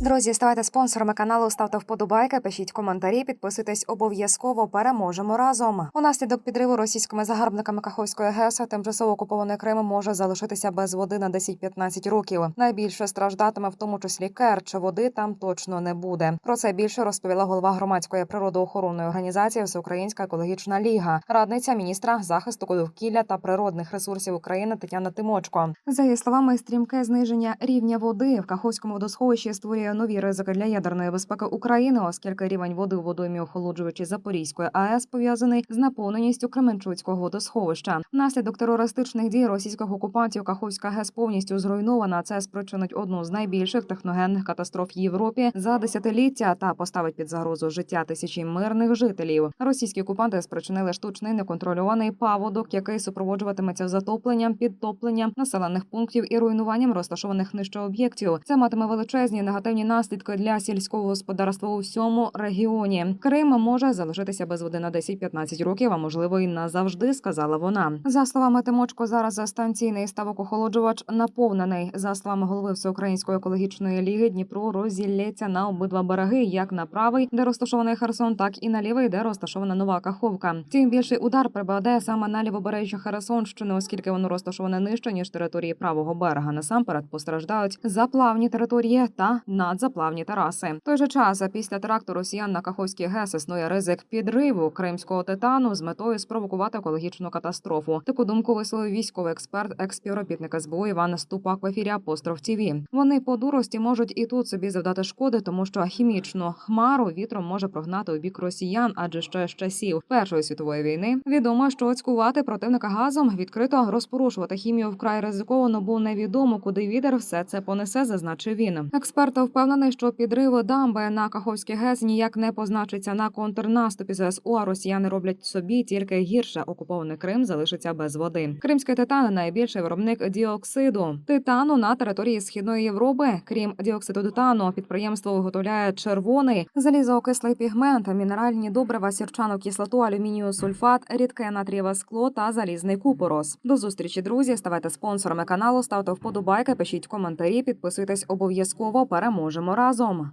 Друзі, ставайте спонсорами каналу, ставте вподобайки, пишіть коментарі, підписуйтесь обов'язково. Переможемо разом. Унаслідок підриву російськими загарбниками Каховської ГЕС тимчасово окупований Крим може залишитися без води на 10-15 років. Найбільше страждатиме в тому числі Керч. Води там точно не буде. Про це більше розповіла голова громадської природоохоронної організації Всеукраїнська екологічна ліга, радниця міністра захисту довкілля та природних ресурсів України Тетяна Тимочко. За її словами, стрімке зниження рівня води в Каховському водосховищі створює нові ризики для ядерної безпеки України, оскільки рівень води у водоймі охолоджувачі Запорізької АЕС пов'язаний з наповненістю Кременчуцького водосховища. Внаслідок терористичних дій російських окупантів Каховська ГЕС повністю зруйнована. Це спричинить одну з найбільших техногенних катастроф Європі за десятиліття та поставить під загрозу життя тисячі мирних жителів. Російські окупанти спричинили штучний неконтрольований паводок, який супроводжуватиметься затопленням, підтопленням населених пунктів і руйнуванням розташованих нижче об'єктів. Це матиме величезні негативні наслідки для сільського господарства у всьому регіоні. Крим може залишитися без води на 10-15 років, а можливо і назавжди, сказала вона. За словами Тимочко, зараз станційний ставок охолоджувач наповнений. За словами голови Всеукраїнської екологічної ліги, Дніпро розілється на обидва береги, як на правий, де розташований Херсон, так і на лівий, де розташована нова Каховка. Тим більший удар припаде саме на лівобережжя Херсонщини, оскільки воно розташоване нижче ніж території правого берега. Насамперед постраждають заплавні території та надзаплавні тераси. В той же час після теракту росіян на Каховській ГЕС існує ризик підриву кримського титану з метою спровокувати екологічну катастрофу. Таку думку висловив військовий експерт, експівробітник СБУ Іван Ступак в ефірі Апостроф ТІВІ. Вони по дурості можуть і тут собі завдати шкоди, тому що хімічну хмару вітром може прогнати у бік росіян, адже ще з часів Першої світової війни відомо, що цькувати противника газом відкрито розпорушувати хімію вкрай ризиковано, бо невідомо, куди вітер все це понесе, зазначив він. Експерт впевнений, що підрив дамби на Каховській ГЕС ніяк не позначиться на контрнаступі ЗСУ, а росіяни роблять собі тільки гірше. Окупований Крим залишиться без води. Кримський титан найбільший виробник діоксиду титану на території східної Європи. Крім діоксиду титану, підприємство виготовляє червоний залізоокислий пігмент, мінеральні добрива, сірчану кислоту, алюмінію сульфат, рідке натрієве скло та залізний купорос. До зустрічі, друзі. Ставайте спонсорами каналу, ставте вподобайки, пишіть коментарі, підписуйтесь обов'язково. Переможемо разом.